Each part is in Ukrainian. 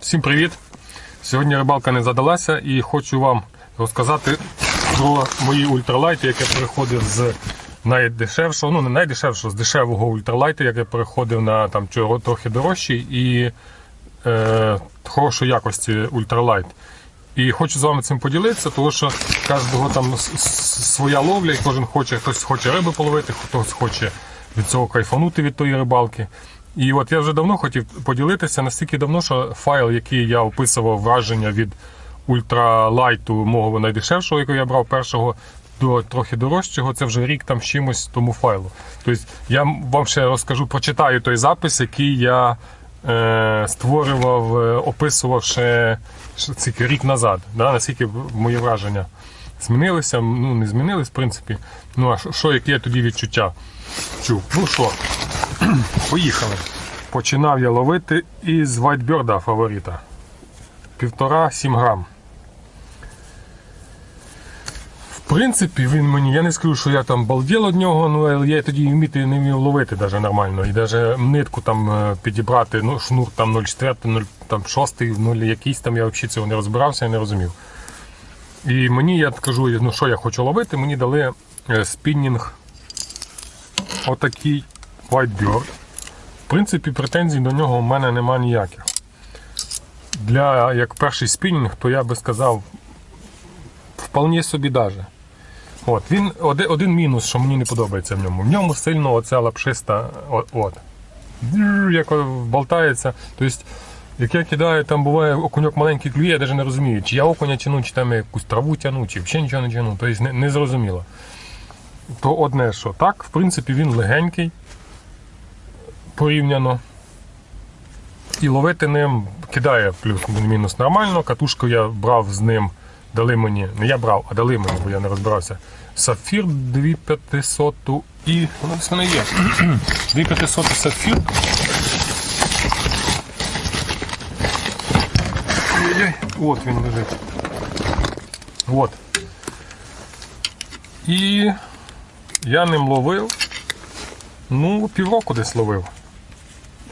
Всім привіт! Сьогодні рибалка не задалася і хочу вам розказати про мої ультралайти, як переходив з найдешевшого, ну не найдешевшого, з дешевого ультралайту, як я переходив на там трохи дорожчий і е, хорошої якості ультралайт. І хочу з вами цим поділитися, тому що кожного там своя ловля, і кожен хоче, хтось хоче риби половити, хтось хоче від цього кайфанути від тої рибалки. І от я вже давно хотів поділитися, настільки давно, що файл, який я описував враження від ультралайту мого найдешевшого, якого я брав першого, до трохи дорожчого, це вже рік там чимось тому файлу. Тобто я вам ще розкажу, прочитаю той запис, який я е, створював, е, описував ще, рік назад. Да, наскільки мої враження змінилися, ну не змінились, в принципі. Ну а що, які я тоді відчуття чув? Ну що, поїхали. Починав я ловити із Whitebird фаворита. Півтора-сім грам. В принципі, він мені, я не скажу, що я там балдел від нього, ну але я тоді вміти не вмів ловити даже нормально. І навіть нитку там е, підібрати, ну, шнур там 0,4, 0,6, 0 якийсь там, я взагалі цього не розбирався, я не розумів. І мені, я кажу, ну що я хочу ловити, мені дали е, спіннінг отакий Whitebird. В принципі, претензій до нього в мене нема ніяких. Для як перший спінінг, то я би сказав, вполне собі даже. От, він один, один мінус, що мені не подобається в ньому. В ньому сильно оця лапшиста от. Як болтається. Тобто, як я кидаю, там буває окуньок маленький клює, я навіть не розумію, чи я окуня тяну, чи там я якусь траву тяну, чи взагалі нічого не тяну. Тобто не, не зрозуміло. То одне, що так, в принципі, він легенький порівняно. І ловити ним кидає плюс-мінус нормально. Катушку я брав з ним, дали мені, не я брав, а дали мені, бо я не розбирався. Сафір 2500 і. Воно десь воно є. 2500 сафір. От він лежить. От. І я ним ловив. Ну, півроку десь ловив.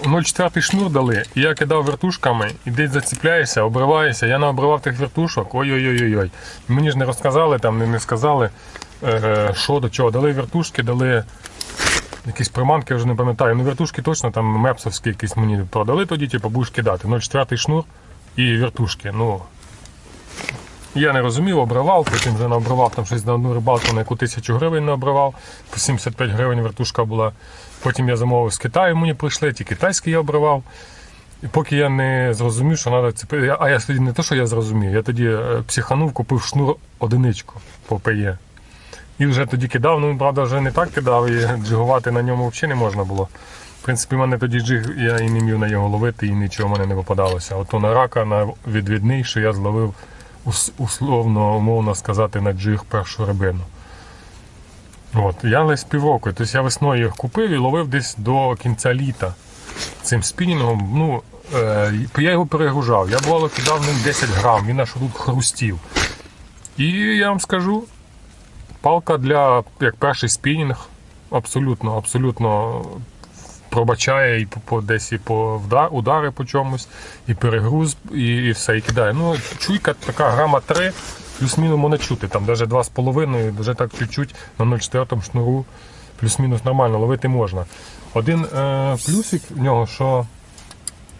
0,4 шнур дали, і я кидав вертушками, і десь заціпляєшся, обриваєшся. Я наобривав тих вертушок. Ой-ой-ой-ой. Мені ж не розказали, там не, не сказали, е, що до чого. Дали вертушки, дали якісь приманки, я вже не пам'ятаю. Ну, вертушки точно там мепсовські якісь мені продали тоді, типу, будеш кидати. 0,4 шнур і вертушки. Ну, я не розумів, обривав, потім вже наобривав там щось на одну рибалку, на яку тисячу гривень наобривав. По 75 гривень вертушка була. Потім я замовив з Китаю, мені прийшли, ті китайські я обривав. І поки я не зрозумів, що треба цепити. А я тоді не то, що я зрозумів, я тоді е, психанув, купив шнур одиничку по ПЕ. І вже тоді кидав, ну правда, вже не так кидав, і джигувати на ньому взагалі не можна було. В принципі, в мене тоді джиг, я і не міг на нього ловити, і нічого в мене не попадалося. Ото на рака, на відвідний, що я зловив условно, умовно сказати, на джиг першу рибину. От, я лише півроку. Тобто я весною їх купив і ловив десь до кінця літа цим спінінгом. Ну, е, я його перегружав. Я бувало кидав ним 10 грам, він аж тут хрустів. І я вам скажу, палка для як перший спінінг абсолютно, абсолютно пробачає і по, десь і по вдар, удари по чомусь, і перегруз, і, і все, і кидає. Ну, чуйка така грама 3, плюс-мінус можна чути, там навіть 2,5, вже так чуть-чуть на 0,4 шнуру, плюс-мінус нормально, ловити можна. Один е, плюсик в нього, що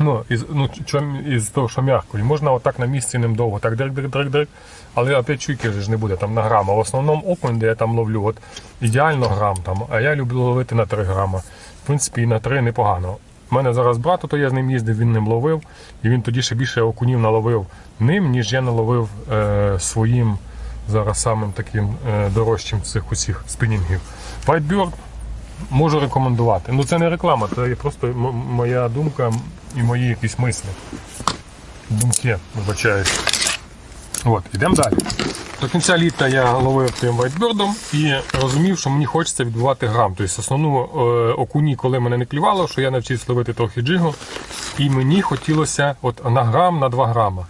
Ну, із, ну, чом, із того, що м'яко. Можна отак на місці ним довго, так дрик-дрик-дрик-дрик, але опять чуйки ж не буде там на грам. А в основному окунь, де я там ловлю, от ідеально грам там, а я люблю ловити на 3 грама. В принципі, і на 3 непогано. У мене зараз брат, то я з ним їздив, він ним ловив, і він тоді ще більше окунів наловив ним, ніж я наловив е, своїм зараз самим таким е, дорожчим цих усіх спінінгів. Whitebird можу рекомендувати. Ну це не реклама, це просто моя думка і мої якісь мислі. Думки, вибачаюсь. От, ідемо далі. До кінця літа я ловив тим вайтбердом і розумів, що мені хочеться відбувати грам. Тобто основну е, окуні, коли мене не клювало, що я навчився ловити трохи джигу, і мені хотілося от на грам на 2 грама.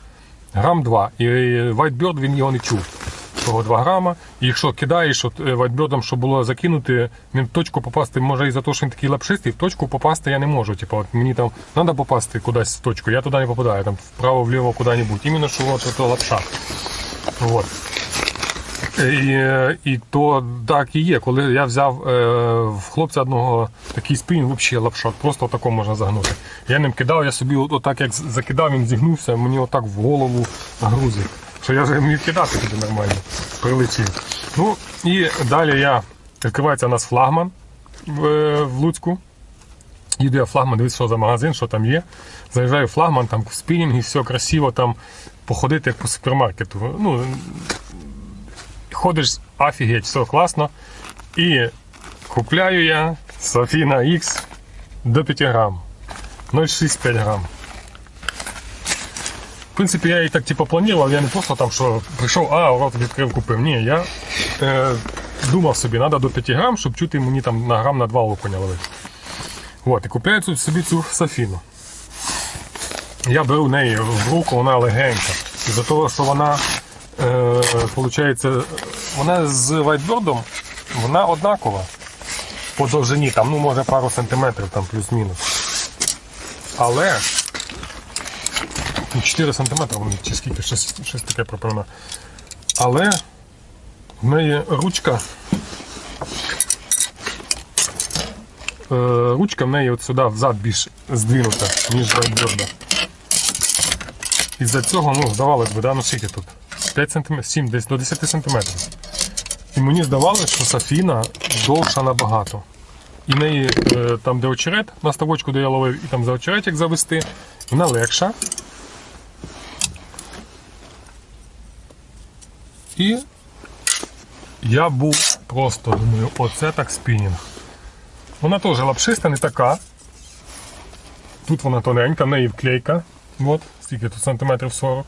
Грам 2. І Whitebird він його не чув. Того 2 грама. І якщо кидаєш от, е, вайтбердом, щоб було закинути, не в точку попасти, може і за те, що він такий лапшистий, в точку попасти я не можу. Типу, от мені там треба попасти кудись в точку, я туди не попадаю, там вправо-вліво куди-небудь. Іменно що от, от, лапша. Вот. І, і то так і є. Коли я взяв е, в хлопця одного такий спінінг, взагалі лапша, просто отако можна загнути. Я ним кидав, я собі отак як закидав, він зігнувся, мені отак в голову грузив. Що я вже міг кидати туди нормально, прилетів. Ну і далі я відкривається у нас флагман в, е, в Луцьку. Їду я в флагман, дивлюсь, що за магазин, що там є. Заїжджаю в флагман, там спінінги, все красиво, там походити як по супермаркету. Ну, ходиш, офігеть, все класно. І купляю я Софіна X до 5 грам. 0,65 грам. В принципі, я і так типу, планував, я не просто там, що прийшов, а, рот відкрив, купив. Ні, я е, думав собі, треба до 5 грам, щоб чути мені там на грам на 2 окуня ловити. От, і купляю тут собі цю Софіну. Я беру неї в руку, вона легенька. Із-за того, що вона, е, виходить, вона з вайтбордом, вона однакова по довжині, там, ну, може пару сантиметрів, там плюс-мінус. Але 4 сантиметри, вони, чи скільки, щось, щось таке пропевно. Але в неї ручка. Е, ручка в неї от сюди взад більш здвинута, ніж вайтборда. Із-за цього, ну, здавалось би, да, ну скільки тут? 5 см, 7, десь до 10 см. І мені здавалося, що Сафіна довша набагато. І в неї е, там, де очерет, на ставочку, де я ловив, і там за очерет як завести, вона легша. І я був просто думаю, оце так спінінг. Вона теж лапшиста, не така. Тут вона тоненька, в неї вклейка. От, скільки тут сантиметрів 40.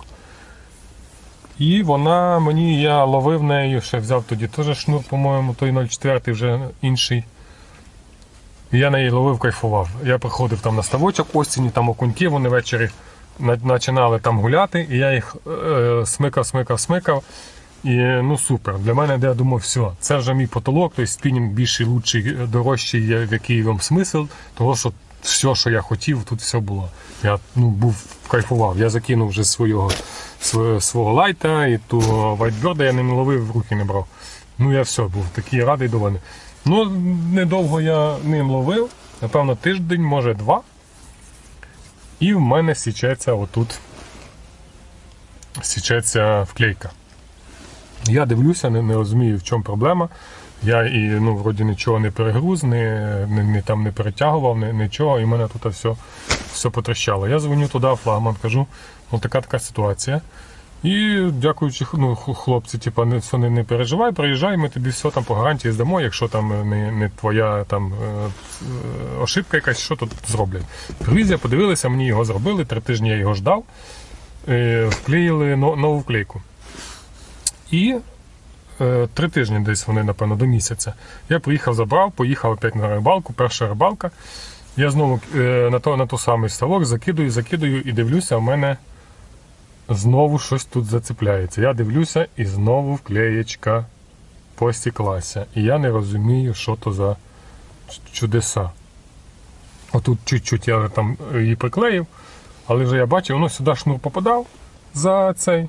І вона мені, я ловив нею, ще взяв тоді теж шнур, по-моєму, той 0,4 вже інший. І я неї ловив, кайфував. Я приходив там на ставочок осінні, там окуньки, вони ввечері починали там гуляти, і я їх е, смикав, смикав, смикав. І ну супер. Для мене я думав, все, це вже мій потолок, тобто спінінг більший, лучший, дорожчий, є, в який вам смисл, того що все, що я хотів, тут все було. Я ну, був кайфував. Я закинув вже свого, свого, свого лайта і ту вайтберда я ним ловив, в руки не брав. Ну я все, був такий радий довольний. Ну, недовго я ним ловив, напевно, тиждень, може два. І в мене січеться отут. Січеться вклейка. Я дивлюся, не, не розумію, в чому проблема. Я і ну, вроді нічого не перегруз, не, не, не, там не перетягував, не, нічого, і в мене тут все, все потрещало. Я дзвоню туди, флагман, кажу, ну така така ситуація. І дякуючи ну, хлопці, типу, не, все, не, не переживай, приїжджай, ми тобі все там по гарантії здамо, якщо там не, не твоя там е, е, ошибка якась, що тут зроблять. Привіз, я подивилися, мені його зробили, три тижні я його ждав, е, вклеїли нову вклейку. І е, три тижні десь вони, напевно, до місяця. Я приїхав, забрав, поїхав опять на рибалку, перша рибалка. Я знову е, на, то, на той самий ставок закидую, закидую і дивлюся, в мене знову щось тут зацепляється. Я дивлюся і знову вклеєчка постіклася. І я не розумію, що то за чудеса. Отут чуть-чуть я там її приклеїв, але вже я бачив, воно сюди шнур попадав за цей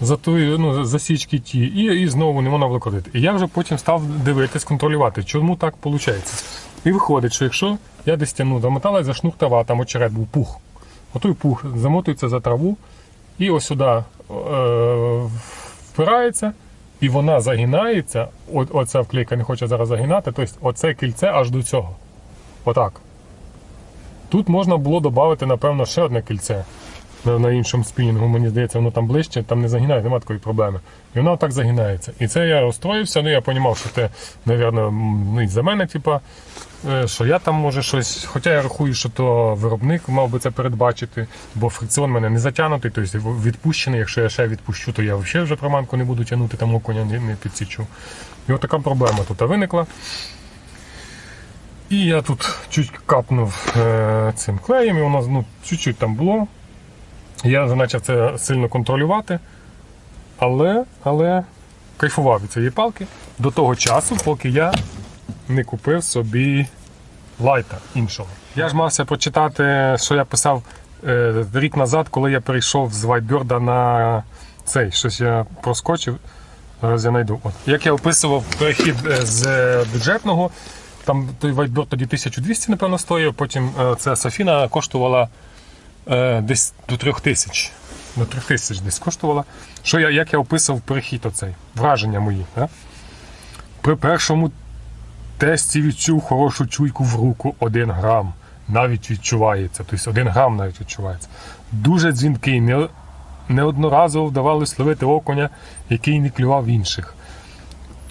за тої ну, засічки ті, і, і знову не можна було. І я вже потім став дивитись, контролювати, чому так виходить. І виходить, що якщо я десь тягну, замоталась за шнур трава, там очерет був пух. Отой пух замотується за траву, і ось сюди е, впирається, і вона загинається. О, оця вклейка не хоче зараз загинати, тобто оце кільце аж до цього. Отак. Тут можна було додати, напевно, ще одне кільце на, іншому спінінгу, мені здається, воно там ближче, там не загинає, немає такої проблеми. І воно так загинається. І це я розстроївся, ну я розумів, що це, мабуть, ну, за мене, типа, е, що я там може щось. Хоча я рахую, що то виробник мав би це передбачити, бо фрикціон в мене не затягнутий, тобто відпущений. Якщо я ще відпущу, то я взагалі вже приманку не буду тягнути, там окуня не, не підсічу. І от така проблема тут виникла. І я тут чуть капнув е, цим клеєм, і воно ну, чуть-чуть там було. Я вже почав це сильно контролювати. Але, але кайфував від цієї палки до того часу, поки я не купив собі лайта іншого. Я ж мався прочитати, що я писав е, рік назад, коли я перейшов з Whitebird на цей. Щось я проскочив. Зараз я знайду. От. Як я описував перехід е, з е, бюджетного, там той Whitebird тоді 1200, напевно, стоїв, потім е, ця Софіна коштувала е, десь до 3000. До 3000 десь коштувала. Що я, як я описував перехід оцей, враження мої. Да? При першому тесті відчув хорошу чуйку в руку 1 грам. Навіть відчувається. Тобто 1 грам навіть відчувається. Дуже дзвінкий, не, неодноразово вдавалося ловити окуня, який не клював інших.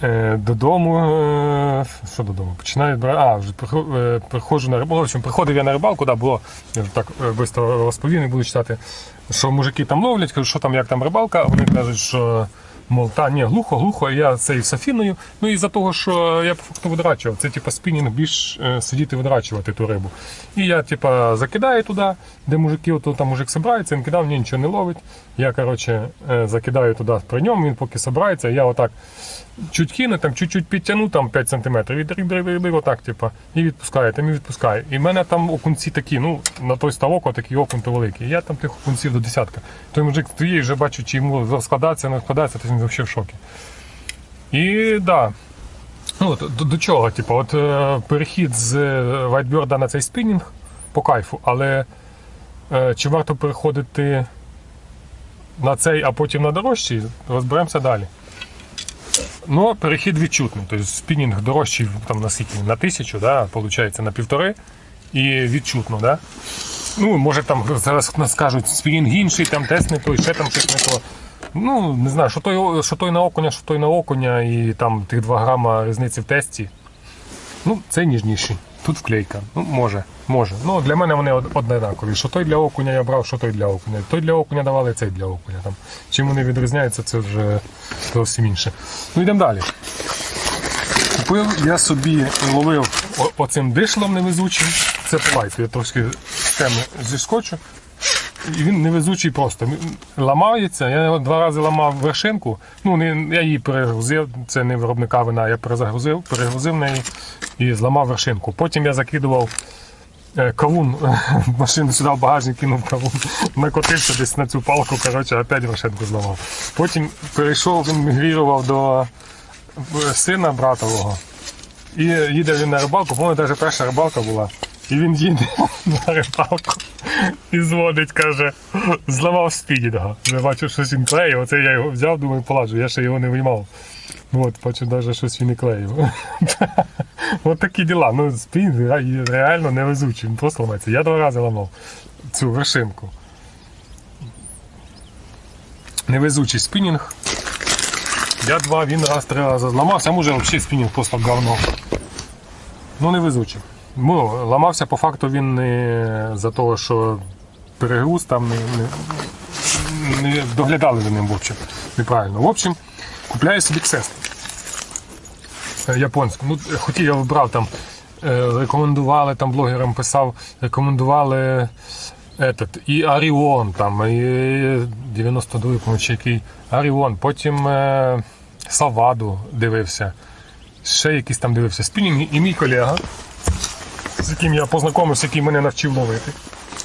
Е, додому. Е, що додому? Починаю брати. А, вже е, приходжу на рибалку. В приходив я на рибалку, да, було, я так швидко розповів, не буду читати, що мужики там ловлять, кажу, що там, як там рибалка, вони кажуть, що. Мол, та ні, глухо, глухо, я цей Софіною. Ну і за того, що я по факту видрачував. Це типа спінінг більш е, сидіти видрачувати ту рибу. І я, типа, закидаю туди, де мужики, ото там мужик собирається, він кидав, ні, нічого не ловить. Я, коротше, е, закидаю туди при ньому, він поки собирається, я отак чуть кину, там чуть-чуть підтягну, там 5 см, і отак, типа, і відпускаю, там і відпускаю. І в мене там окунці такі, ну, на той ставок отакий окунь то великий. Я там тих окунців до десятка. Той мужик стоїть, вже бачу, чи йому складається, не складається, то він в шокі. І да. Ну, до, до чого? Типу, от е, перехід з е, Whitebird на цей спінінг по кайфу, але е, чи варто переходити на цей, а потім на дорожчий, розберемося далі. Ну, перехід відчутний. Тобто спінінг дорожчий там на скільки? На тисячу, да, виходить, на півтори. І відчутно, да? Ну, може там зараз скажуть, спінінг інший, там тест не той, ще там щось не то. Ну, не знаю, що той, що той на окуня, що той на окуня, і там тих 2 грама різниці в тесті. Ну, це ніжніший. Тут вклейка. Ну, може, може. Ну, для мене вони однакові. Що той для окуня я брав, що той для окуня. Той для окуня давали, цей для окуня. Там. Чим вони відрізняються, це вже зовсім інше. Ну, йдемо далі. Купив я собі ловив оцим дишлом невезучим. Це по. Я трошки теми зіскочу. Він невезучий просто. Ламається. Я його два рази ламав вершинку. Ну, не, я її перегрузив, це не виробника вина, я перезагрузив, перегрузив неї і зламав вершинку. Потім я закидував е, кавун машину сюди в багажник кинув кавун, накотився десь на цю палку, коротше, опять вершинку зламав. Потім перейшов, він мігрірував до е, сина братового. І їде він на рибалку, по-моєму, навіть перша рибалка була. І він їде на рибалку і дзвонить, каже, зламав спінінга. Я бачу, щось він клеїв, оце я його взяв, думаю, поладжу, я ще його не виймав. От, бачу, навіть щось він і клеїв. От такі діла. Ну, спінінг реально невезучий, він просто ламається. Я два рази ламав цю вершинку. Невезучий спінінг. Я два, він раз, три рази зламався, а може взагалі спінінг просто говно. Ну, невезучий. Ну, ламався по факту він не за того, що перегруз там не, не, не доглядали за ним в общем. Неправильно. В общем, купляю собі ксест японську. Ну, хотів я вибрав там, е, рекомендували там блогерам писав, рекомендували этот, і Аріон, там, і 92 по чи який Аріон, потім е, Саваду дивився, ще якийсь там дивився спінінг, і мій колега, з яким я познайомився, який мене навчив ловити.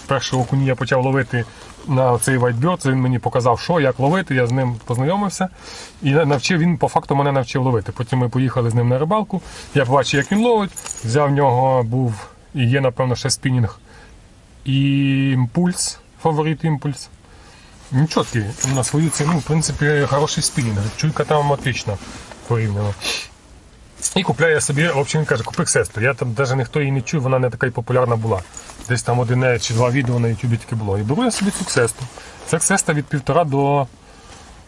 Першого окуні я почав ловити на цей це він мені показав, що, як ловити, я з ним познайомився. І навчив, він по факту мене навчив ловити. Потім ми поїхали з ним на рибалку. Я побачив, як він ловить. Взяв в нього, був і є, напевно, ще спінінг. І імпульс, фаворит імпульс. Він на свою ціну, в принципі, хороший спінінг. Чуйка там отлично порівняно. І купляє собі, в общем, він каже, купи сестру. Я там навіть ніхто її не чув, вона не така й популярна була. Десь там одне чи два відео на YouTube таке було. І беру я собі цю ксесту. Це ксеста від 1,5 до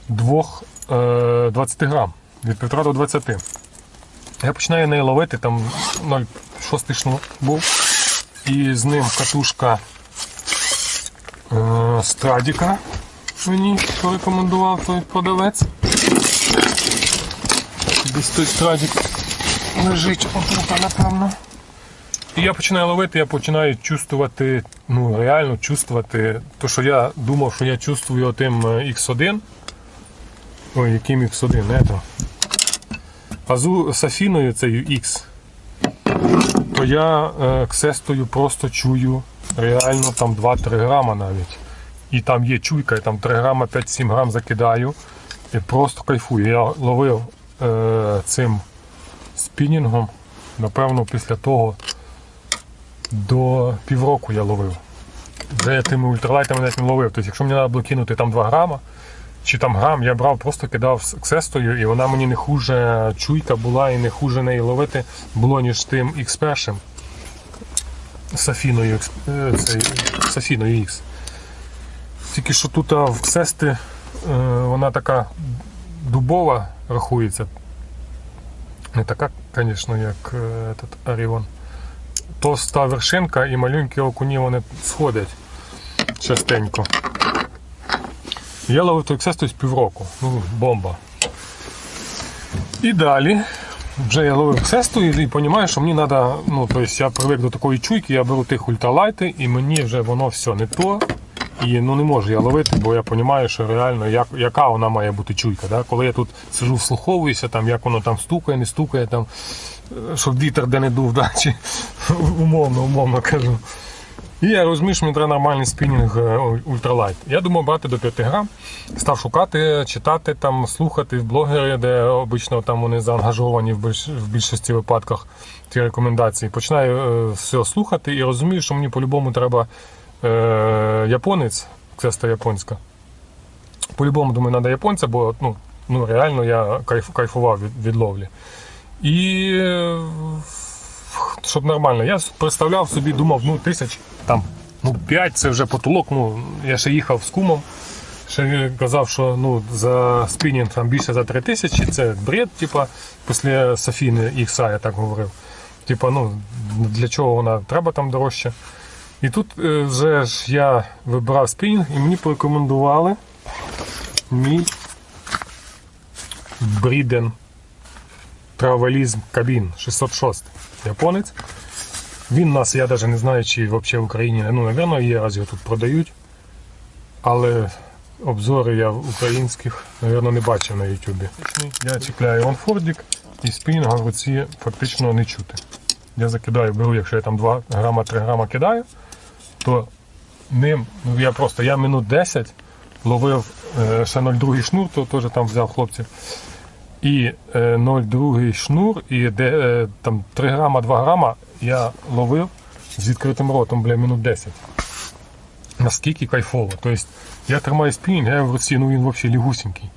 2 е, 20 грам. Від 1,5 до 20. Я починаю неї ловити, там 0,6 шнур був. І з ним катушка е, Страдіка мені порекомендував той продавець. Десь той страдік лежить отут, напевно. І я починаю ловити, я починаю чувствувати, ну реально чувствувати те, що я думав, що я чувствую тим X1. Ой, який мікс 1, не то. А з Сафіною цією X, то я е, ксестою просто чую реально там 2-3 грама навіть. І там є чуйка, і там 3 грама 5-7 грам закидаю. І просто кайфую. Я ловив е, цим спінінгом, напевно, після того до півроку я ловив. Вже тими ультралайтами навіть не ловив. Тобто, якщо мені треба було кинути там 2 грама, чи там грам, я брав, просто кидав з ксестою, і вона мені не хуже чуйка була і не хуже неї ловити було, ніж тим X першим. Сафіною, X, е, цей, Сафіною X. Тільки що тут в ксести е, вона така дубова рахується. Не така, звісно, як е, этот Оріон. Товста вершинка і маленькі окуні вони сходять частенько. Я ловив той ксесту з півроку. Ну, бомба. І далі. Вже я ловив ксесту і, і розумію, що мені треба, ну, тобто я привик до такої чуйки, я беру тих ультралайти, і мені вже воно все не то. І ну, не можу я ловити, бо я розумію, що реально як, яка вона має бути чуйка. Да? Коли я тут сижу, вслуховуюся, там, як воно там стукає, не стукає, там, е, щоб вітер де не дув, да? чи умовно, умовно кажу. І я розумію, що мені треба нормальний спінінг е, ультралайт. Я думав брати до 5 грам, став шукати, читати, там, слухати блогери, де обично там вони заангажовані в, більш, в більшості випадках ті рекомендації. Починаю е, все слухати і розумію, що мені по-любому треба е, японець, ксеста японська. По-любому, думаю, треба японця, бо ну, ну, реально я кайф, кайфував від, від ловлі. І е, щоб нормально. Я представляв собі, думав, ну тисяч там, ну 5 це вже потолок. Ну, я ще їхав з кумом. Ще казав, що ну, за спінінг там більше за 3 тисячі, це бред, типа, після Софіни Ікса, я так говорив. Типа, ну, для чого вона треба там дорожче. І тут е, вже ж я вибирав спінінг і мені порекомендували мій Бріден Травелізм Кабін 606 японець. Він нас, я навіть не знаю, чи взагалі в Україні, ну, напевно, є, раз його тут продають. Але обзори я українських, напевно, не бачив на Ютубі. Я чіпляю онфордік і спінінга в руці фактично не чути. Я закидаю, беру, якщо я там 2 грама, 3 грама кидаю, то ним, ну я просто я минут 10 ловив е, ще 0,2 шнур, то теж там взяв хлопців. І е, 0,2 шнур, і де, е, там 3 грама, 2 грама я ловив з відкритим ротом, бля, минут 10. Наскільки кайфово. Тобто я тримаю спінінг, я в руці, ну він взагалі лігусенький.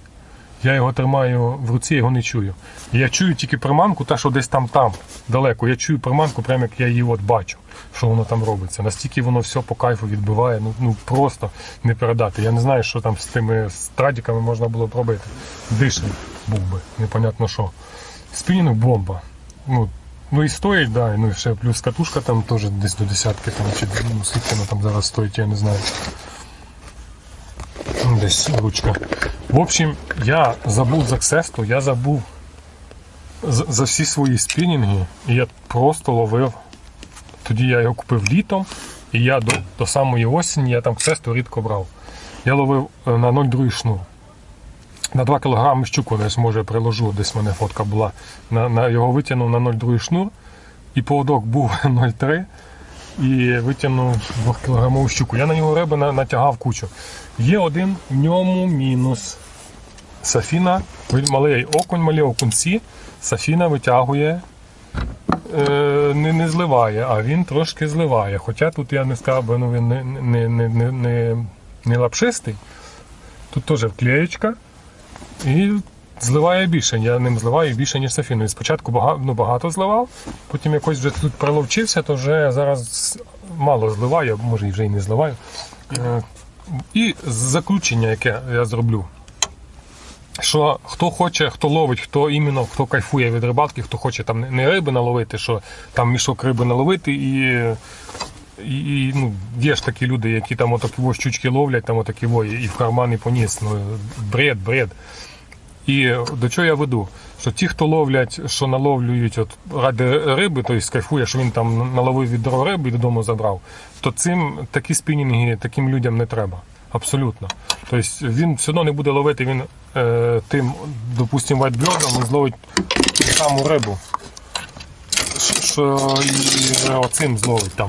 Я його тримаю в руці, його не чую. Я чую тільки приманку, та що десь там там далеко. Я чую приманку, прямо як я її от бачу, що воно там робиться. Настільки воно все по кайфу відбиває, ну, ну просто не передати. Я не знаю, що там з тими страдіками можна було б робити. Дишний був би, непонятно що. Спінінг бомба. Ну, ну і стоїть, да, ну і ще плюс катушка там теж десь до десятки, там, чи ну, скільки вона там зараз стоїть, я не знаю. Десь ручка. В общем, я забув за ксесту, я забув за, за всі свої спінінги, і я просто ловив. Тоді я його купив літом, і я до, до самої осені я там ксесту рідко брав. Я ловив е, на 0,2 шнур. На 2 кг щуку десь може приложу, десь в мене фотка була. На, на його витягнув на 0,2 шнур, і поводок був 0,3 і витягнув 2 кілограмову щуку. Я на нього риби на- натягав кучу. Є один в ньому мінус. Сафіна, малий окунь, малі окунці, Сафіна витягує, е, не, не зливає, а він трошки зливає. Хоча тут я не сказав, би, ну він не, не, не, не, не лапшистий. Тут теж вклеєчка. І зливає більше. Я ним зливаю більше, ніж Сафіною. Спочатку багато, ну, багато зливав, потім якось вже тут приловчився, то вже зараз мало зливаю, може вже і не зливаю. Е, І заключення, яке я зроблю. Що хто хоче, хто ловить, хто іменно хто кайфує від рибалки, хто хоче там не риби наловити, що там мішок риби наловити і. І, і ну, є ж такі люди, які там отакі во щучки ловлять, там отакі во, і в кармани поніс. Ну, бред, бред. І до чого я веду? Що ті, хто ловлять, що наловлюють от ради риби, тобто кайфує, що він там наловив відро риби і додому забрав, то цим такі спінінги таким людям не треба. Абсолютно. Тобто він все одно не буде ловити він е, тим, допустимо, вайтбьордом, він зловить саму рибу. Що і оцим зловить там.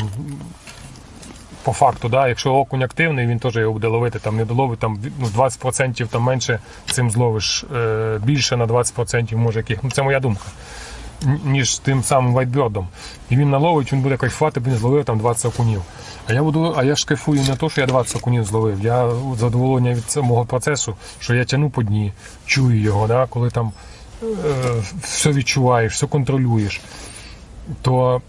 По факту, да, якщо окунь активний, він теж його буде ловити, там не доловить там, ну, 20% там менше цим зловиш, е, більше на 20% може яких. Ну, це моя думка. Ніж тим самим вайтбьордом. І він наловить, він буде кайфувати, він зловив там 20 окунів. А я буду, а я ж кайфую не то, що я 20 окунів зловив. Я задоволення від самого процесу, що я тяну по дні, чую його, да, коли там е, все відчуваєш, все контролюєш. То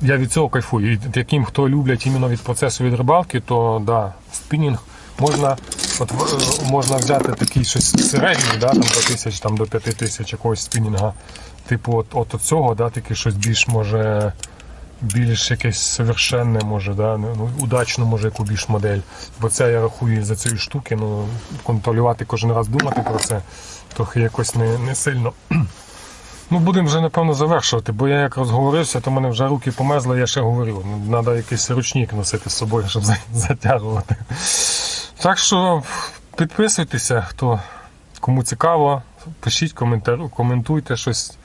я від цього кайфую. І таким, хто люблять іменно від процесу від рибалки, то да, спінінг можна, от, е, можна взяти такий щось середній, да, там, до тисяч, там, до п'яти тисяч якогось спінінга. Типу, от, от, цього, да, таке щось більш може. Більш якесь совершенне, може, да, ну, удачну, може, яку більш модель. Бо це я рахую за цієї штуки, ну, контролювати кожен раз думати про це, трохи якось не, не сильно. Ну, будемо вже, напевно, завершувати, бо я як розговорився, то мене вже руки помезли, я ще говорив. Ну, Треба якийсь ручник носити з собою, щоб затягувати. Так що підписуйтеся, хто кому цікаво, пишіть коментар, коментуйте щось,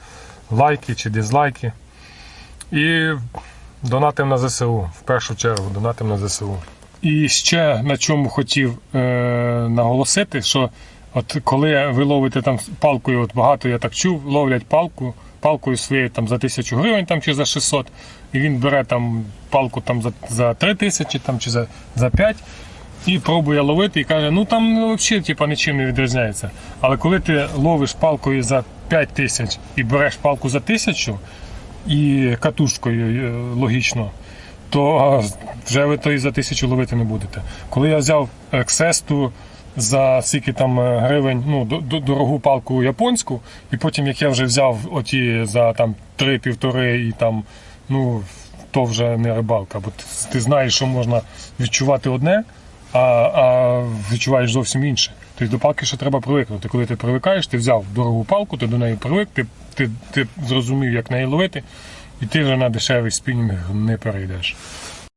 лайки чи дизлайки. І донатим на ЗСУ, в першу чергу, донатим на ЗСУ. І ще на чому хотів е, наголосити, що от коли ви ловите там палкою, от багато я так чув, ловлять палку, палкою своєю там за тисячу гривень там, чи за 600, і він бере там палку там за, за 3 тисячі там, чи за, за 5 і пробує ловити і каже, ну там ну, взагалі типа, нічим не відрізняється. Але коли ти ловиш палкою за 5 тисяч і береш палку за тисячу і катушкою е, логічно, то вже ви то і за тисячу ловити не будете. Коли я взяв ексесту за скільки там е, гривень, ну, дорогу палку японську, і потім як я вже взяв оті за там 3-1,5 і там, ну, то вже не рибалка, бо ти знаєш, що можна відчувати одне, а, а відчуваєш зовсім інше. Тобто до палки ще треба привикнути. Коли ти привикаєш, ти взяв дорогу палку, ти до неї привик, ти, ти, ти зрозумів, як неї ловити, і ти вже на дешевий спінінг не перейдеш.